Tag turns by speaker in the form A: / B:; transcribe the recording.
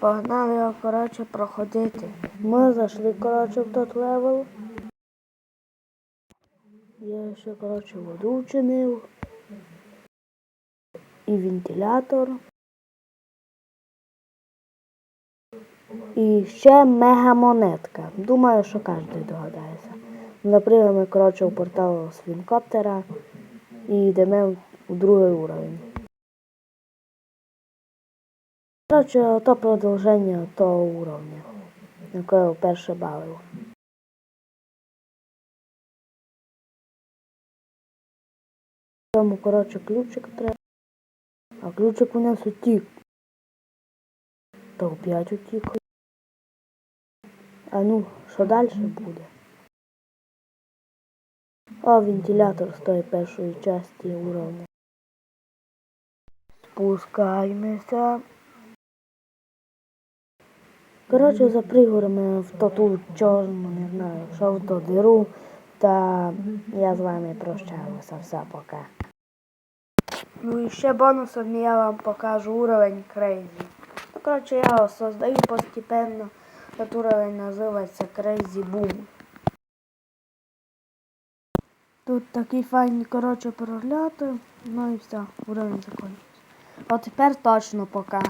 A: Погнали його, коротше, проходити. Ми зайшли, коротше, в тот левел. Я ще, коротше, воду вчинив. І вентилятор. І ще мегамонетка. Думаю, що кожен догадається. Наприклад, ми, коротше, в портал з вінкоптера і йдемо у другий уровень. Коротше, то продовження того уровня, яке вперше бавив. Тому, коротше, ключик треба. А ключик у нас утік. То опять утік. А ну, що далі буде? О, вентилятор з тої першої частини уровня. Спускаємося. Коротше, запригоримо в ту ту чорну, не знаю, що в ту диру. Та я з вами прощаюся. Все, пока. Ну і ще бонусом я вам покажу уровень Crazy. Ну, коротше, я його создаю постепенно. Этот уровень називається Crazy Boom. Тут такі файні, коротше, прольоти. Ну і все, уровень закончився. От тепер точно пока.